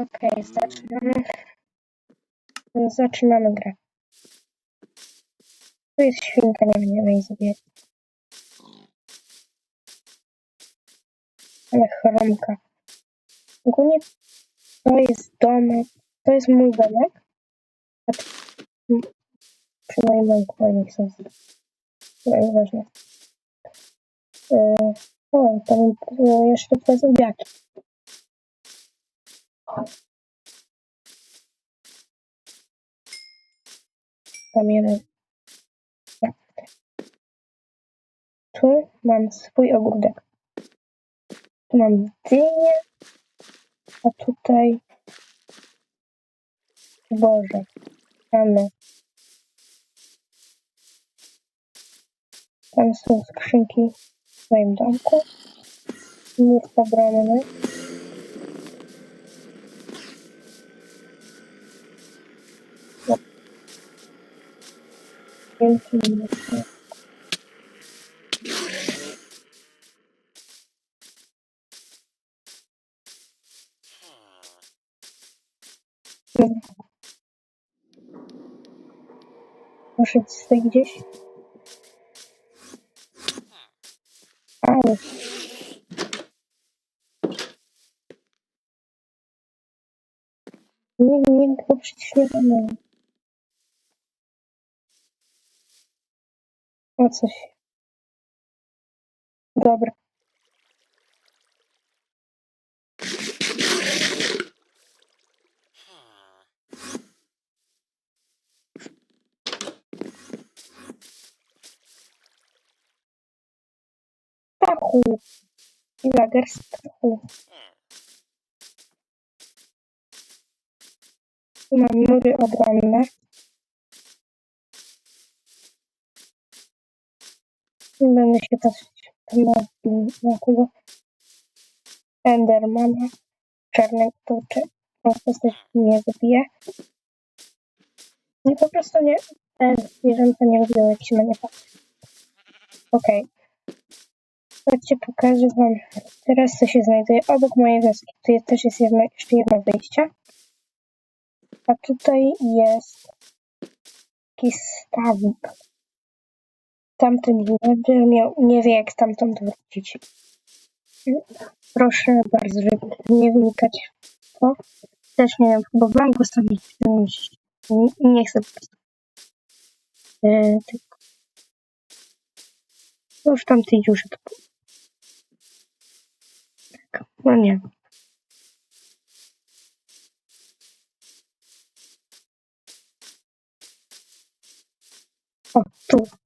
Okej, zaczynamy. Zaczynamy grę. Tu jest świnka, nie nie jej zabijać. Ale chromka. Ogólnie to jest domek. To jest mój domek. A przy moim domku oni są. To nieważne. Yy, o, tam jeszcze dwa zębiaki. Tam. Ja. Tu mam swój ogródek. Tu mam dynię, a tutaj Boże, mamy. Tam są skrzynki w moim domku. Mur obronny. Wielki mur. Dobra. Muszę tutaj gdzieś. Au. Nie, nie, go przecież nie mamy. O coś. Dobra. Stachu. Stachu. Tu mam mury obronne. Będę się patrzeć na, tego Endermana. Czarnego to czy tą postać nie zabije. I po prostu nie, te zwierzęta nie lubią jak się na nie patrzy. Okej. Chodźcie, pokażę wam teraz, co się znajduje obok mojej wioski. Tu jest, też jest jedno, jeszcze jedno wyjście. A tutaj jest jakiś stawik. Tamten villager nie, nie wie, jak stamtąd wrócić. Proszę bardzo, żeby nie wnikać w to. Też nie wiem, bo mam go stawić w mieście. Nie, nie chcę po prostu. E, tylko. Już w tamtej dziurze to było. Tak, no nie. O, tu.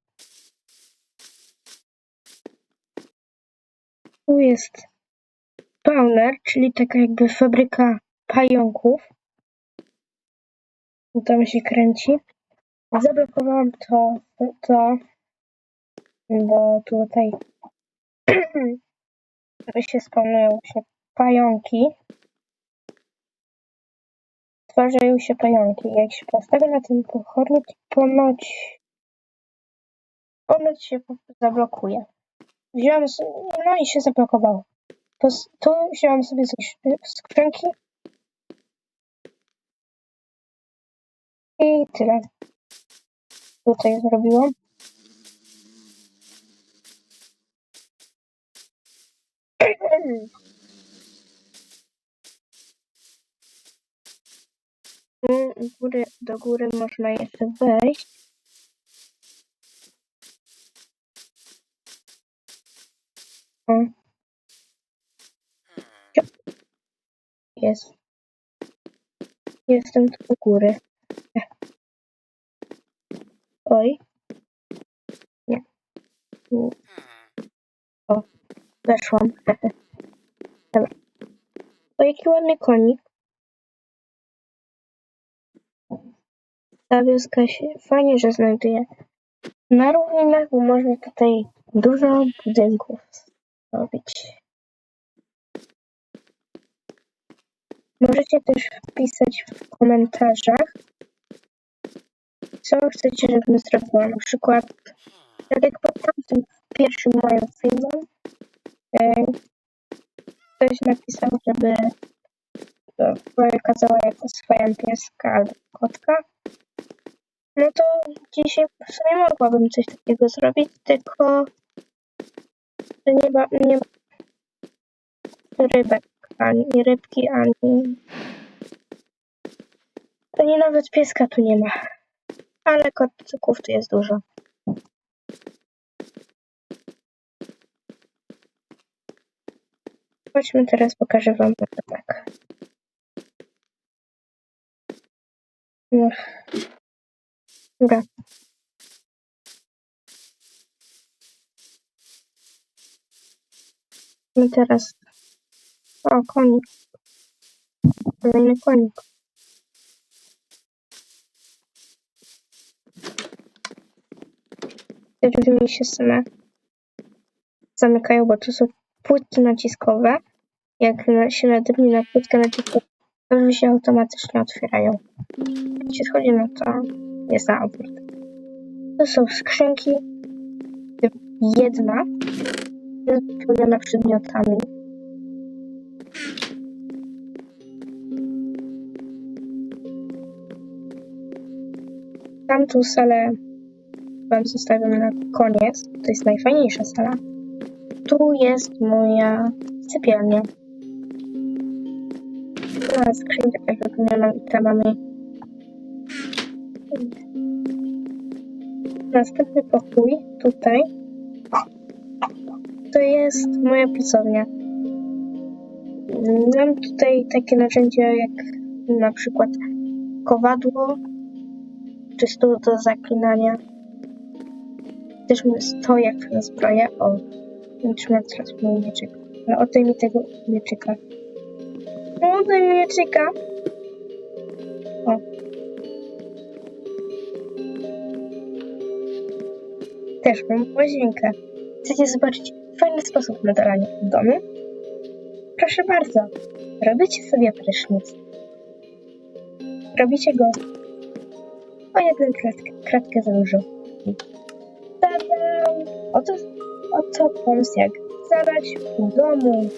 Tu jest spawner, czyli taka jakby fabryka pająków. I Tam się kręci. Zablokowałam to, to, bo tutaj się spawnują właśnie pająki. Stwarzają się pająki. Jak się postawi na tym pochodnie, to ponoć, ponoć się zablokuje. Wziąłem no i się zablokowało. Pos- Tu wziąłem sobie sk- skrzynki. I tyle. Tutaj zrobiłam. Góry, do góry można jeszcze wejść. O. Ciup. Jest. Jestem tu u góry. Oj. Nie. O, weszłam. Dobra. O, jaki ładny konik. Ta wioska się fajnie, że znajduje na równinach, bo można tutaj dużo budynków zrobić. Możecie też wpisać w komentarzach, co chcecie, żebym zrobiła. Na przykład, tak jak pod tamtym pierwszym moim filmem, e, ktoś napisał, żeby to wykazała jako swoją pieska albo kotka, no to dzisiaj w sumie mogłabym coś takiego zrobić, tylko nie ma, nie ma rybek, ani rybki, ani ani nawet pieska tu nie ma. Ale kotków tu jest dużo. Chodźmy teraz, pokażę wam tak. Dobra. No teraz. O, konik. Kolejny konik. Te drzwi się same zamykają, bo to są płytki naciskowe. Jak się nadepnie na płytkę naciskową, to drzwi się automatycznie otwierają. Jak się schodzi, to jest na obrót. To są skrzynki. Jedna wypełniona przedmiotami. Tamtą salę wam zostawiam na koniec. To jest najfajniejsza sala. Tu jest moja sypialnia. A skrzynka też wypełniona itemami. Następny pokój tutaj to jest moja pracownia. Mam tutaj takie narzędzia jak na przykład kowadło czy stół do zaklinania. Też mam stojak na zbroję. O, trzymam teraz mój mieczyk. Ale oddaj mi tego mieczyka. No, oddaj mi mieczyka. O. Też mam łazienkę. Chcecie zobaczyć fajny sposób na dolanie w domu? Proszę bardzo. Robicie sobie prysznic. Robicie go o jedną kratkę, kratkę za dużo. Tada! Oto, oto pomysł jak zadać w domu.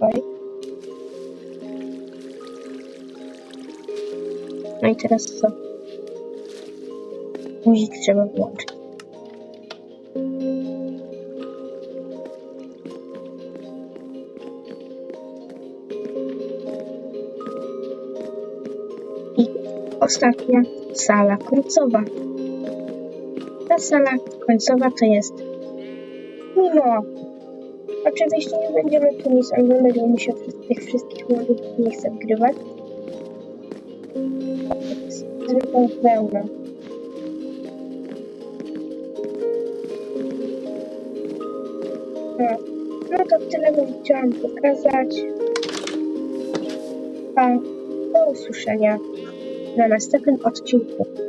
Oj. No i teraz co? Guzik trzeba włączyć. Ostatnia sala końcowa. Ta sala końcowa to jest mimo. Oczywiście nie będziemy tu nic oglądać, się z tych wszystkich modów nie chcę wgrywać. Zwykłą wełnę. No, no to tyle wam chciałam pokazać. A do usłyszenia than a second or two.